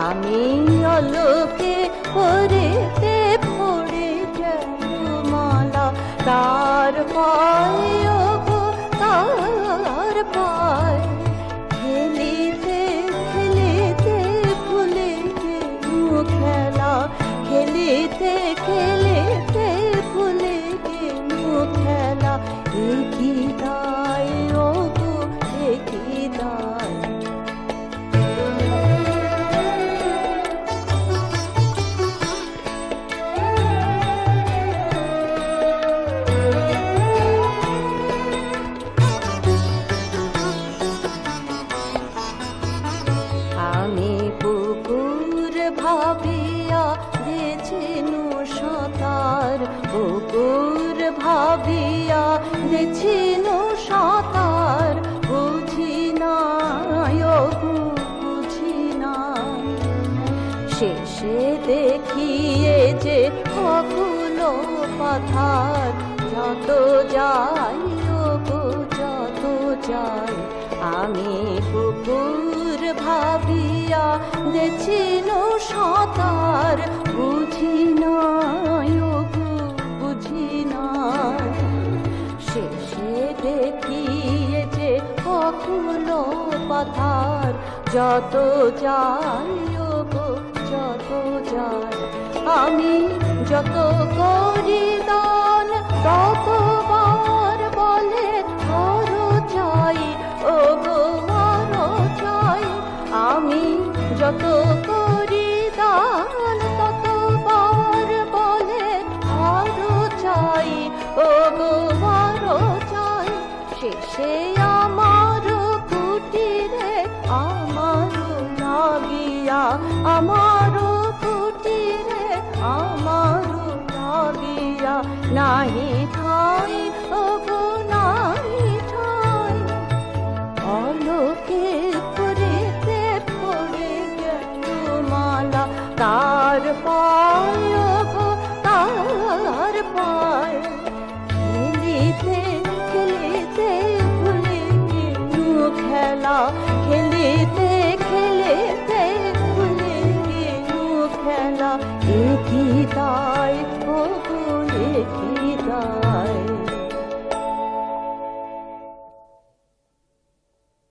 আমি অলোকে পড়েতে পড়ে গেল মালা তার পায় তার পায় ভাবিয়া দেছিনু সাঁতার পুকুর ভাবিয়া দেছিনু সাঁতার বুঝি না বুঝি না শেষে দেখিয়ে যে কখনো পাথার, যত যাই যত যাই, আমি পুকুর ভাবিয়া দেছিল সাঁতার। বুঝি না ও গো, বুঝি না শেষে দেখিয়ে যে কখনো পাথার। যত যাই যত যাই, আমি যত করি দান আমি যত করি দান ততবার বলে আরও চাই। ও গো আরও চাই। শেষে আমার কুটিরে আমার লাগিয়া আমার কুটিরে আমার লাগিয়া নাহি ঠাই রেখে